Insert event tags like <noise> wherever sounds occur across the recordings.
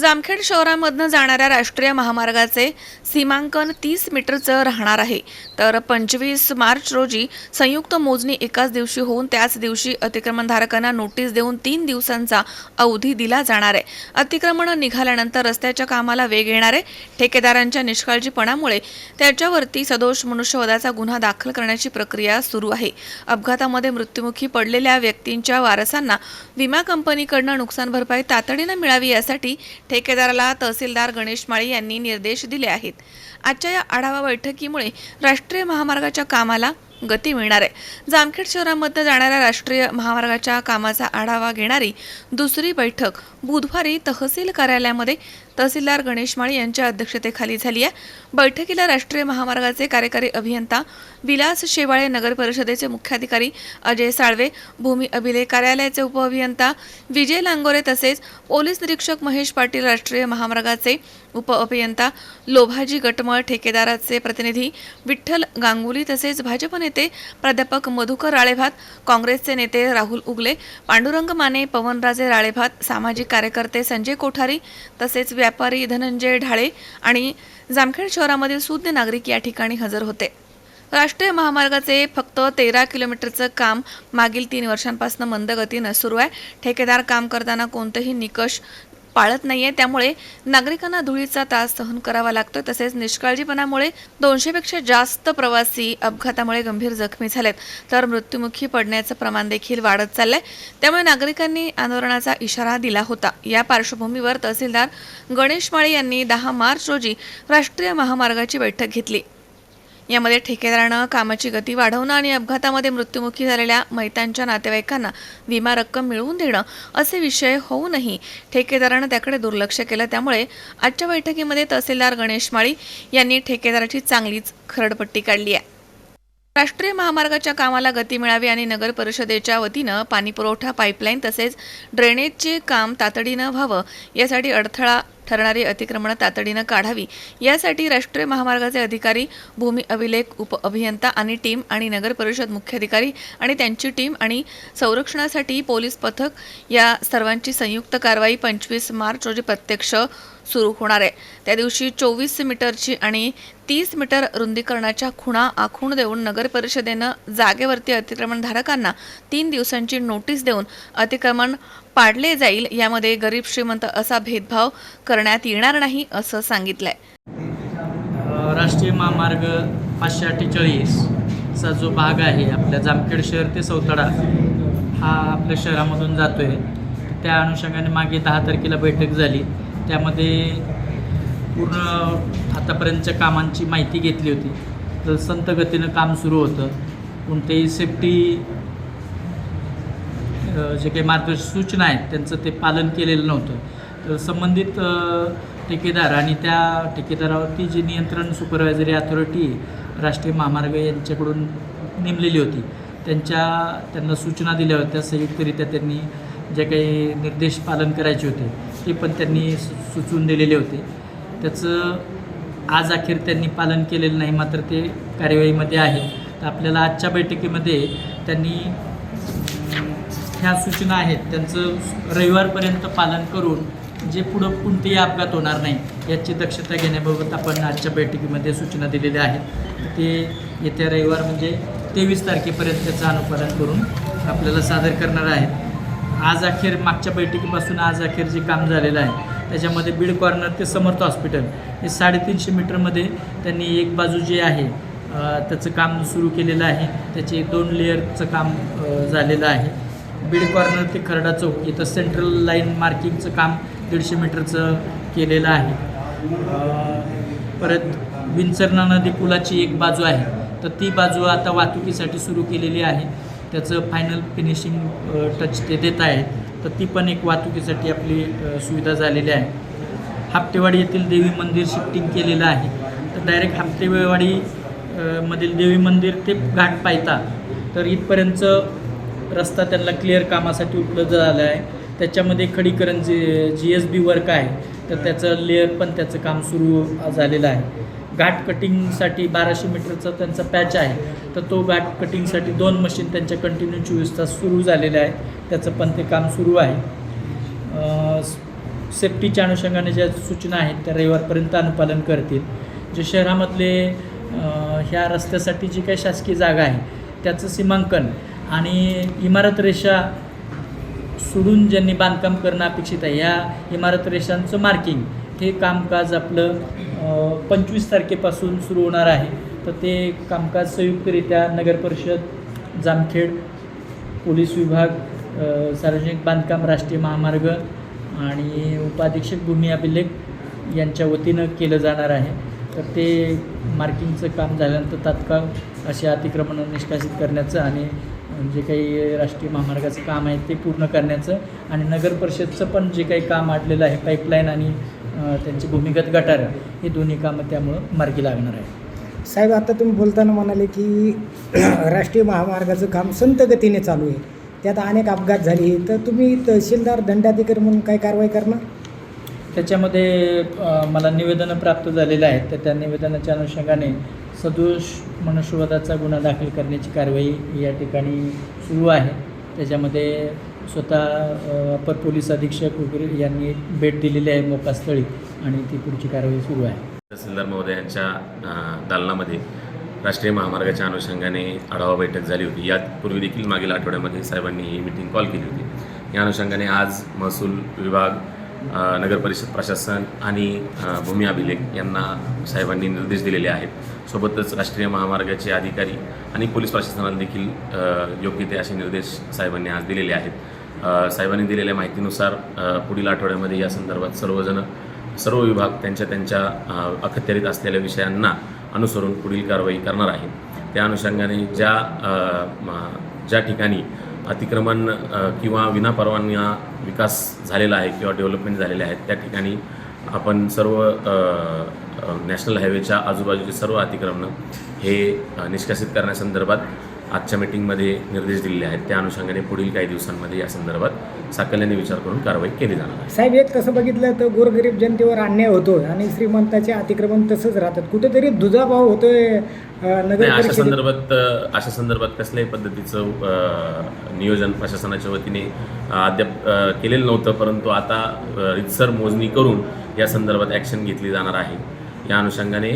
जामखेड शहरामधनं जाणाऱ्या राष्ट्रीय महामार्गाचे सीमांकन तीस मीटरचं राहणार आहे. तर पंचवीस मार्च रोजी संयुक्त मोजणी एकाच दिवशी होऊन त्याच दिवशी अतिक्रमणधारकांना नोटीस देऊन तीन दिवसांचा अवधी दिला जाणार आहे. अतिक्रमण निघाल्यानंतर रस्त्याच्या कामाला वेग येणार आहे. ठेकेदारांच्या निष्काळजीपणामुळे त्याच्यावरती सदोष मनुष्यवधाचा गुन्हा दाखल करण्याची प्रक्रिया सुरू आहे. अपघातामध्ये मृत्युमुखी पडलेल्या व्यक्तींच्या वारसांना विमा कंपनीकडनं नुकसान भरपाई तातडीनं मिळावी यासाठी ठेकेदाराला तहसीलदार गणेश माळी यांनी निर्देश दिले आहेत. आजच्या या आढावा बैठकीमुळे राष्ट्रीय महामार्गाच्या कामाला गती मिळणार आहे. जामखेड शहरामध्ये जाणाऱ्या राष्ट्रीय महामार्गाच्या कामाचा आढावा घेणारी दुसरी बैठक बुधवारी तहसील कार्यालयामध्ये तहसीलदार गणेश माळी यांच्या अध्यक्षतेखाली झाली आहे. बैठकीला राष्ट्रीय महामार्गाचे कार्यकारी अभियंता विलास शेवाळे नगर परिषदेचे मुख्याधिकारी अजय साळवे भूमी अभिलेख कार्यालयाचे उपअभियंता विजय लांगोरे तसेच पोलीस निरीक्षक महेश पाटील राष्ट्रीय महामार्गाचे उपअभियंता लोभाजी गटमळ ठेकेदाराचे प्रतिनिधी विठ्ठल गांगुली तसेच भाजप नेते प्राध्यापक मधुकर राळेभात काँग्रेसचे नेते राहुल उगले पांडुरंग माने पवनराजे राळेभात सामाजिक कार्यकर्ते संजय कोठारी तसेच व्यापारी धनंजय ढाळे आणि जामखेड शहरामधील सुज्ञ नागरिक या ठिकाणी हजर होते. राष्ट्रीय महामार्गाचे फक्त तेरा किलोमीटरचं काम मागील तीन वर्षांपासून मंद गतीनं सुरू आहे. ठेकेदार काम करताना कोणतेही निकष पाळत नाहीये. त्यामुळे नागरिकांना धुळीचा त्रास सहन करावा लागतोय. तसेच निष्काळजीपणामुळे दोनशेपेक्षा जास्त प्रवासी अपघातामुळे गंभीर जखमी झालेत. तर मृत्युमुखी पडण्याचं प्रमाण देखील वाढत चाललंय. त्यामुळे नागरिकांनी आंदोलनाचा इशारा दिला होता. या पार्श्वभूमीवर तहसीलदार गणेश माळी यांनी दहा मार्च रोजी राष्ट्रीय महामार्गाची बैठक घेतली. यामध्ये ठेकेदारानं कामाची गती वाढवणं आणि अपघातामध्ये मृत्युमुखी झालेल्या मैतांच्या नातेवाईकांना विमा रक्कम मिळवून देणं असे विषय होऊनही ठेकेदारानं त्याकडे दुर्लक्ष केलं. त्यामुळे आजच्या बैठकीमध्ये तहसीलदार गणेश माळी यांनी ठेकेदाराची चांगलीच खरडपट्टी काढली आहे. राष्ट्रीय महामार्गाच्या कामाला गती मिळावी आणि नगर परिषदेच्या वतीनं पाणीपुरवठा पाईपलाईन तसेच ड्रेनेजचे काम तातडीनं व्हावं यासाठी अडथळा ठरणारी अतिक्रमणं तातडीनं काढावी. यासाठी राष्ट्रीय महामार्गाचे अधिकारी भूमी अभिलेख उप अभियंता आणि टीम आणि नगर परिषद मुख्याधिकारी आणि त्यांची टीम आणि संरक्षणासाठी पोलीस पथक या सर्वांची संयुक्त कारवाई पंचवीस मार्च रोजी प्रत्यक्ष सुरू होणार आहे. त्या दिवशी चोवीस मीटरची आणि तीस मीटर रुंदीकरणाच्या खुणा आखून देऊन नगर परिषदेनं जागेवरती अतिक्रमणधारकांना तीन दिवसांची नोटीस देऊन अतिक्रमण पाडले जाईल यामध्ये गरीब श्रीमंत असा भेदभाव करण्यात येणार नाही असं सांगितलंय. राष्ट्रीय महामार्ग पाचशे अठ्ठेचाळीसचा जो भाग आहे आपल्या जामखेड शहर ते सौतडा हा आपल्या शहरामधून जातो आहे त्या अनुषंगाने मागे दहा तारखेला बैठक झाली. त्यामध्ये पूर्ण आतापर्यंतच्या कामांची माहिती घेतली होती. तर संत गतीनं काम सुरू होतं. कोणतेही सेफ्टी जे काही मार्गदर्शक सूचना आहेत त्यांचं ते पालन केलेलं नव्हतं. तर संबंधित ठेकेदार आणि त्या ठेकेदारावरती जी नियंत्रण सुपरवायझरी अथॉरिटी राष्ट्रीय महामार्ग यांच्याकडून नेमलेली होती. त्यांच्या त्यांना सूचना दिल्या होत्या. संयुक्तरित्या त्यांनी जे काही निर्देश पालन करायचे होते ते पण त्यांनी सु- सुचवून दिलेले होते. त्याचं आज अखेर त्यांनी पालन केलेलं नाही मात्र ते कार्यवाहीमध्ये आहे. तर आपल्याला आजच्या बैठकीमध्ये त्यांनी ह्या सूचना आहेत त्यांचं रविवारपर्यंत पालन करून जे पुढं कोणतेही अपघात होणार नाही याची दक्षता घेण्याबाबत आपण आजच्या बैठकीमध्ये सूचना दिलेल्या आहेत. तर ते येत्या रविवार म्हणजे तेवीस तारखेपर्यंत त्याचं अनुपालन करून आपल्याला सादर करणार आहेत. आज अखेर मागच्या बैठकीपासून आज अखेर जे काम झालेलं आहे त्याच्यामध्ये बीड कॉर्नर ते समर्थ हॉस्पिटल हे साडेतीनशे मीटरमध्ये त्यांनी एक बाजू जे आहे त्याचं काम सुरू केलेलं आहे. त्याचे दोन लेअरचं काम झालेलं आहे. बीड कॉर्नर ते खरडा चौक इथं सेंट्रल लाईन मार्किंगचं काम दीडशे मीटरचं केलेलं आहे. परत विंचरणा नदी पुलाची एक बाजू आहे. तर ती बाजू आता वाहतुकीसाठी सुरू केलेली आहे. त्याचं फायनल फिनिशिंग टच ते देत आहेत तर ती पण एक वाहतुकीसाठी आपली सुविधा झालेली आहे. हापटेवाडी येथील देवी मंदिर शिफ्टिंग केलेलं आहे. तर डायरेक्ट हापटेवाडी मधील देवी मंदिर ते घाट पायता तर इथपर्यंत रस्ता त्यांना क्लिअर कामासाठी उपलब्ध झाला आहे. त्याच्यामध्ये खडीकरण जे जी एस बी वर्क आहे. तर त्याचं लेअर पण त्याचं काम सुरू झालेलं आहे. घाट कटिंगसाठी बाराशे मीटरचा त्यांचा पॅच आहे. तर तो घाट कटिंगसाठी दोन मशीन त्यांच्या कंटिन्यू चोवीस तास सुरू झालेले आहे त्याचं पण ते काम सुरू आहे. सेफ्टीच्या अनुषंगाने ज्या सूचना आहेत त्या रविवारपर्यंत अनुपालन करतील. जे शहरामधले ह्या रस्त्यासाठी जी काही शासकीय जागा आहे त्याचं सीमांकन आणि इमारत रेषा सोडून ज्यांनी बांधकाम करणं अपेक्षित आहे या इमारत रेषांचं मार्किंग हे कामकाज आपलं पंचवीस तारखेपासून सुरू होणार आहे. तर ते कामकाज संयुक्तरित्या नगर परिषद जामखेड पोलीस विभाग सार्वजनिक बांधकाम राष्ट्रीय महामार्ग आणि उपाधीक्षक भूमी अभिलेख यांच्या वतीनं केलं जाणार आहे. तर ते मार्किंगचं काम झाल्यानंतर तात्काळ असे अतिक्रमणं निष्कासित करण्याचं आणि जे काही राष्ट्रीय महामार्गाचं काम आहे ते पूर्ण करण्याचं आणि नगर परिषदचं पण जे काही काम आडलेलं आहे पाईपलाईन आणि त्यांची भूमिगत गटारं हे दोन्ही कामं त्यामुळं मार्गी लागणार आहे साहेब आता तुम्ही बोलताना म्हणाले की <clears throat> राष्ट्रीय महामार्गाचं काम संत गतीने चालू आहे. त्यात अनेक अपघात झाले तर तुम्ही तहसीलदार दंडाधिकारी म्हणून काय कारवाई करणार? त्याच्यामध्ये मला निवेदनं प्राप्त झालेलं आहेत तर त्या निवेदनाच्या अनुषंगाने सदोष मनुष्यवधाचा गुन्हा दाखल करण्याची कारवाई या ठिकाणी सुरू आहे. त्याच्यामध्ये स्वतः अपर पोलीस अधीक्षक वगैरे यांनी भेट दिलेली आहे मोकास्थळी आणि ती पुढची कारवाई सुरू आहे. तहसीलदार महोदयांच्या दालनामध्ये राष्ट्रीय महामार्गाच्या अनुषंगाने आढावा बैठक झाली होती. यापूर्वी देखील मागील आठवड्यामध्ये साहेबांनी ही मिटिंग कॉल केली होती. या अनुषंगाने आज महसूल विभाग नगर परिषद प्रशासन आणि भूमी अभिलेख यांना साहेबांनी निर्देश दिलेले आहेत. सोबतच राष्ट्रीय महामार्गाचे अधिकारी आणि पोलीस प्रशासनाला देखील योग्य ते असे निर्देश साहेबांनी आज दिलेले आहेत. साहेबांनी दिलेल्या माहितीनुसार पुढील आठवड्यामध्ये या संदर्भात सर्वजण सर्व विभाग त्यांच्या त्यांच्या अखत्यारीत असलेल्या विषयांना अनुसरून पुढील कारवाई करणार आहे त्या अनुषंगाने ज्या ज्या ठिकाणी अतिक्रमण किंवा विनापरवाना विकास झालेला आहे किंवा डेव्हलपमेंट झालेले आहेत त्या ठिकाणी आपण सर्व नॅशनल हायवेच्या आजूबाजूचे सर्व अतिक्रमणं हे निष्कासित करण्यासंदर्भात आजच्या मीटिंगमध्ये निर्देश दिलेले आहेत. त्या अनुषंगाने पुढील काही दिवसांमध्ये या संदर्भात साकल्याने विचार करून कारवाई केली जाणार आहे. साहेब एक तसं बघितलं तर गोरगरीब जनतेवर अन्याय होतो आणि श्रीमंताचे अतिक्रमण तसंच राहतात. कुठेतरी दुजाभाव होतोय नगर अशा संदर्भात अशा संदर्भात कसल्याही पद्धतीचं नियोजन प्रशासनाच्या वतीने अद्याप केलेलं नव्हतं परंतु आता रितसर मोजणी करून या संदर्भात ॲक्शन घेतली जाणार आहे. या अनुषंगाने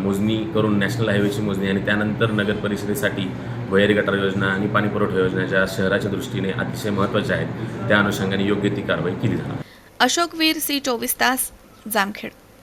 मोजणी करून नॅशनल हायवेची मोजणी आणि त्यानंतर नगर परिषदेसाठी भुयारी गटार योजना आणि पाणी पुरवठा योजना ज्या शहराच्या दृष्टीने अतिशय महत्त्वाच्या आहेत. त्या अनुषंगाने योग्य ती कारवाई केली जाणार. अशोक वीर सी चोवीस तास जामखेड.